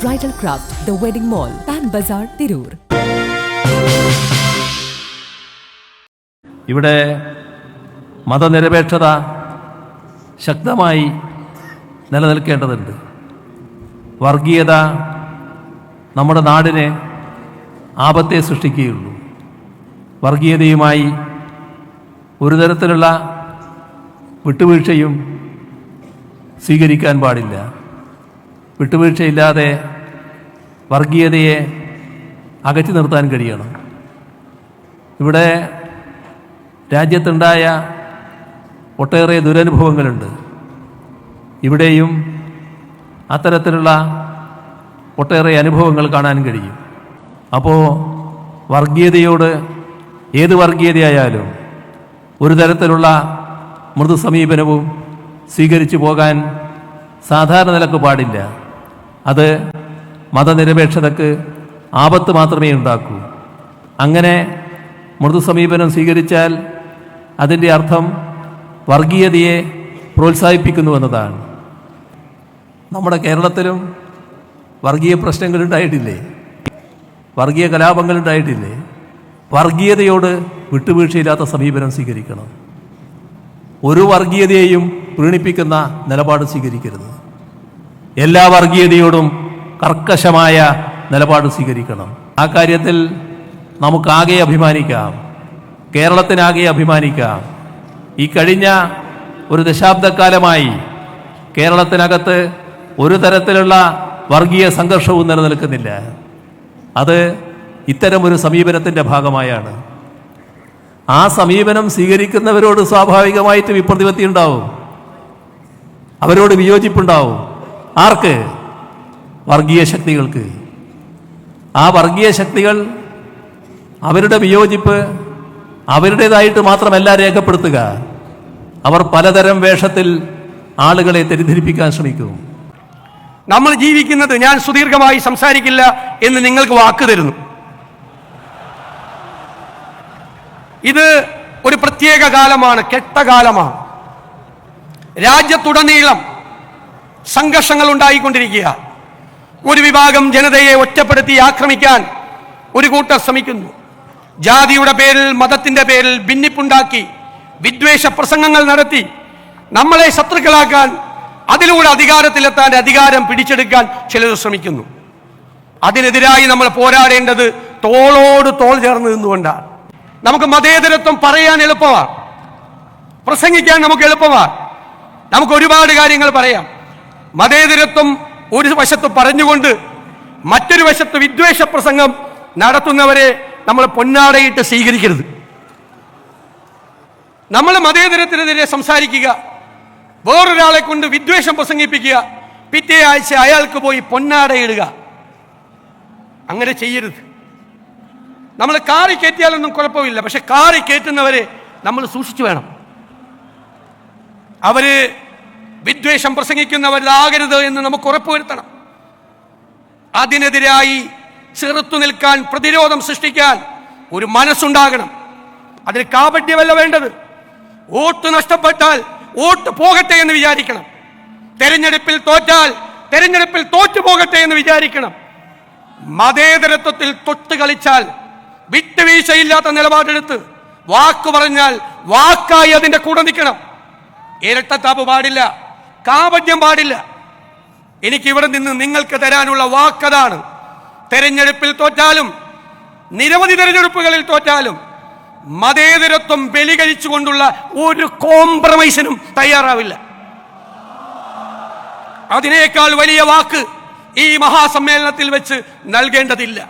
Bridal craft the wedding mall Pan Bazaar Tirur ഇവിടെ മതനിരപേക്ഷത ശക്തമായി നിലനിൽക്കേണ്ടതുണ്ട്. വർഗീയത നമ്മുടെ നാടിനെ ആപത്തെ സൃഷ്ടിക്കുകയുള്ളൂ. വർഗീയതയുമായി ഒരു തരത്തിലുള്ള വിട്ടുവീഴ്ചയും സ്വീകരിക്കാൻ പാടില്ല. വിട്ടുവീഴ്ചയില്ലാതെ വർഗീയതയെ അകറ്റി നിർത്താൻ കഴിയണം. ഇവിടെ രാജ്യത്തുണ്ടായ ഒട്ടേറെ ദുരനുഭവങ്ങളുണ്ട്. ഇവിടെയും അത്തരത്തിലുള്ള ഒട്ടേറെ അനുഭവങ്ങൾ കാണാൻ കഴിയും. അപ്പോൾ വർഗീയതയോട് ഏത് വർഗീയതയായാലും ഒരു തരത്തിലുള്ള മൃദു സമീപനവും സ്വീകരിച്ചു പോകാൻ സാധാരണ നിലയ്ക്ക് പാടില്ല. അത് മതനിരപേക്ഷതക്ക് ആപത്ത് മാത്രമേ ഉണ്ടാക്കൂ. അങ്ങനെ മൃദു സമീപനം സ്വീകരിച്ചാൽ അതിന്റെ അർത്ഥം വർഗീയതയെ പ്രോത്സാഹിപ്പിക്കുന്നു എന്നതാണ്. നമ്മുടെ കേരളത്തിലും വർഗീയ പ്രശ്നങ്ങൾ ഉണ്ടായിട്ടില്ലേ? വർഗീയ കലാപങ്ങൾ ഉണ്ടായിട്ടില്ലേ? വർഗീയതയോട് വിട്ടുവീഴ്ചയില്ലാത്ത സമീപനം സ്വീകരിക്കണം. ഒരു വർഗീയതയെയും പ്രീണിപ്പിക്കുന്ന നിലപാട് സ്വീകരിക്കരുത്. എല്ലാ വർഗീയതയോടും കർക്കശമായ നിലപാട് സ്വീകരിക്കണം. ആ കാര്യത്തിൽ നമുക്കാകെ അഭിമാനിക്കാം. കേരളത്തിനാകെ അഭിമാനിക്കാം. ഈ കഴിഞ്ഞ ഒരു ദശാബ്ദക്കാലമായി കേരളത്തിനകത്ത് ഒരു തരത്തിലുള്ള വർഗീയ സംഘർഷവും നിലനിൽക്കുന്നില്ല. അത് ഇത്തരമൊരു സമീപനത്തിന്റെ ഭാഗമായാണ്. ആ സമീപനം സ്വീകരിക്കുന്നവരോട് സ്വാഭാവികമായിട്ട് വിപ്രതിപത്തി ഉണ്ടാവും അവരോട് വിയോജിപ്പുണ്ടാവും. ആർക്ക്? വർഗീയ ശക്തികൾക്ക്. ആ വർഗീയ ശക്തികൾ അവരുടെ വിയോജിപ്പ് അവരുടേതായിട്ട് മാത്രമല്ല രേഖപ്പെടുത്തുക. അവർ പലതരം വേഷത്തിൽ ആളുകളെ തെറ്റിദ്ധരിപ്പിക്കാൻ ശ്രമിക്കും. നമ്മൾ ജീവിക്കുന്നത് ഞാൻ സുദീർഘമായി സംസാരിക്കില്ല എന്ന് നിങ്ങൾക്ക് വാക്ക് തരുന്നു. ഇത് ഒരു പ്രത്യേക കാലമാണ് കെട്ട കാലമാണ് രാജ്യത്തുടനീളം സംഘർഷങ്ങൾ ഉണ്ടായിക്കൊണ്ടിരിക്കുക. ഒരു വിഭാഗം ജനതയെ ഒറ്റപ്പെടുത്തി ആക്രമിക്കാൻ ഒരു കൂട്ടർ ശ്രമിക്കുന്നു. ജാതിയുടെ പേരിൽ മതത്തിന്റെ പേരിൽ ഭിന്നിപ്പുണ്ടാക്കി വിദ്വേഷ പ്രസംഗങ്ങൾ നടത്തി നമ്മളെ ശത്രുക്കളാക്കാൻ അതിലൂടെ അധികാരത്തിലെത്താൻ അധികാരം പിടിച്ചെടുക്കാൻ ചിലർ ശ്രമിക്കുന്നു. അതിനെതിരായി നമ്മൾ പോരാടേണ്ടത് തോളോട് തോൾ ചേർന്ന് നിന്നുകൊണ്ടാണ്. നമുക്ക് മതേതരത്വം പറയാൻ എളുപ്പമാണ്. പ്രസംഗിക്കാൻ നമുക്ക് എളുപ്പമാണ്. നമുക്ക് ഒരുപാട് കാര്യങ്ങൾ പറയാം. മതേതരത്വം ഒരു വശത്ത് പറഞ്ഞുകൊണ്ട് മറ്റൊരു വശത്ത് വിദ്വേഷ പ്രസംഗം നടത്തുന്നവരെ നമ്മൾ പൊന്നാടയിട്ട് സ്വീകരിക്കരുത്. നമ്മൾ മതേതരത്തിനെതിരെ സംസാരിക്കുക വേറൊരാളെ കൊണ്ട് വിദ്വേഷം പ്രസംഗിപ്പിക്കുക പിറ്റേ ആഴ്ച അയാൾക്ക് പോയി പൊന്നാടയിടുക. അങ്ങനെ ചെയ്യരുത്. നമ്മൾ കാറി കയറ്റിയാലൊന്നും കുഴപ്പമില്ല പക്ഷെ കാറി കയറ്റുന്നവരെ നമ്മൾ സൂക്ഷിച്ചു വേണം. അവർ വിദ്വേഷം പ്രസംഗിക്കുന്നവരിലാകരുത് എന്ന് നമുക്ക് ഉറപ്പുവരുത്തണം. അതിനെതിരായി ചെറുത്തു നിൽക്കാൻ പ്രതിരോധം സൃഷ്ടിക്കാൻ ഒരു മനസ്സുണ്ടാകണം. അതിന് കാപട്യമല്ല വേണ്ടത്. വോട്ട് നഷ്ടപ്പെട്ടാൽ വോട്ട് പോകട്ടെ എന്ന് വിചാരിക്കണം. തെരഞ്ഞെടുപ്പിൽ തോറ്റാൽ തെരഞ്ഞെടുപ്പിൽ തോറ്റു പോകട്ടെ എന്ന് വിചാരിക്കണം. മതേതരത്വത്തിൽ തൊട്ട് കളിച്ചാൽ വിട്ടുവീഴ്ചയില്ലാത്ത നിലപാടെടുത്ത് വാക്ക് പറഞ്ഞാൽ വാക്കായി അതിന്റെ കൂടെ നിൽക്കണം. ഇരട്ടത്താപ്പ് പാടില്ല. കാപട്യം പാടില്ല. എനിക്ക് ഇവിടെ നിന്ന് നിങ്ങൾക്ക് തരാനുള്ള വാക്കതാണ്. തെരഞ്ഞെടുപ്പിൽ തോറ്റാലും നിരവധി തെരഞ്ഞെടുപ്പുകളിൽ തോറ്റാലും മതേതരത്വം ബലികഴിച്ചുകൊണ്ടുള്ള ഒരു കോംപ്രമൈസിനും തയ്യാറാവില്ല. അതിനേക്കാൾ വലിയ വാക്ക് ഈ മഹാസമ്മേളനത്തിൽ വെച്ച് നൽകേണ്ടതില്ല.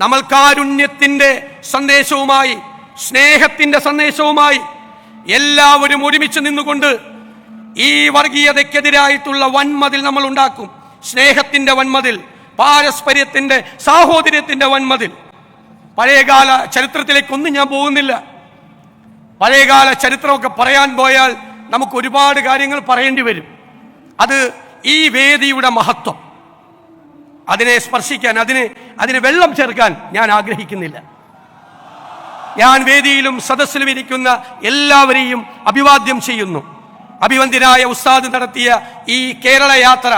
നമ്മൾ കാരുണ്യത്തിന്റെ സന്ദേശവുമായി സ്നേഹത്തിന്റെ സന്ദേശവുമായി എല്ലാവരും ഒരുമിച്ച് നിന്നുകൊണ്ട് ഈ വർഗീയതയ്ക്കെതിരായിട്ടുള്ള വൻമതിൽ നമ്മൾ ഉണ്ടാക്കും. സ്നേഹത്തിന്റെ വൻമതിൽ പാരസ്പര്യത്തിന്റെ സാഹോദര്യത്തിന്റെ വൻമതിൽ. പഴയകാല ചരിത്രത്തിലേക്കൊന്നും ഞാൻ പോകുന്നില്ല. പഴയകാല ചരിത്രമൊക്കെ പറയാൻ പോയാൽ നമുക്ക് ഒരുപാട് കാര്യങ്ങൾ പറയേണ്ടി വരും. അത് ഈ വേദിയുടെ മഹത്വം. അതിനെ സ്പർശിക്കാൻ അതിന് അതിന് വെള്ളം ചേർക്കാൻ ഞാൻ ആഗ്രഹിക്കുന്നില്ല. ഞാൻ വേദിയിലും സദസ്സിലും ഇരിക്കുന്ന എല്ലാവരെയും അഭിവാദ്യം ചെയ്യുന്നു. അഭിവന്ദ്യനായ ഉസ്താദ് നടത്തിയ ഈ കേരള യാത്ര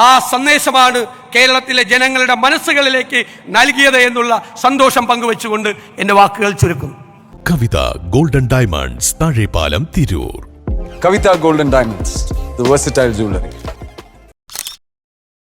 ആ സന്ദേശമാണ് കേരളത്തിലെ ജനങ്ങളുടെ മനസ്സുകളിലേക്ക് നൽകിയത് എന്നുള്ള സന്തോഷം പങ്കുവെച്ചുകൊണ്ട് എന്റെ വാക്കുകൾ ചുരുക്കുന്നു Kavitha golden diamonds Thazhepalam Tirur Kavitha golden diamonds the versatile jewelry.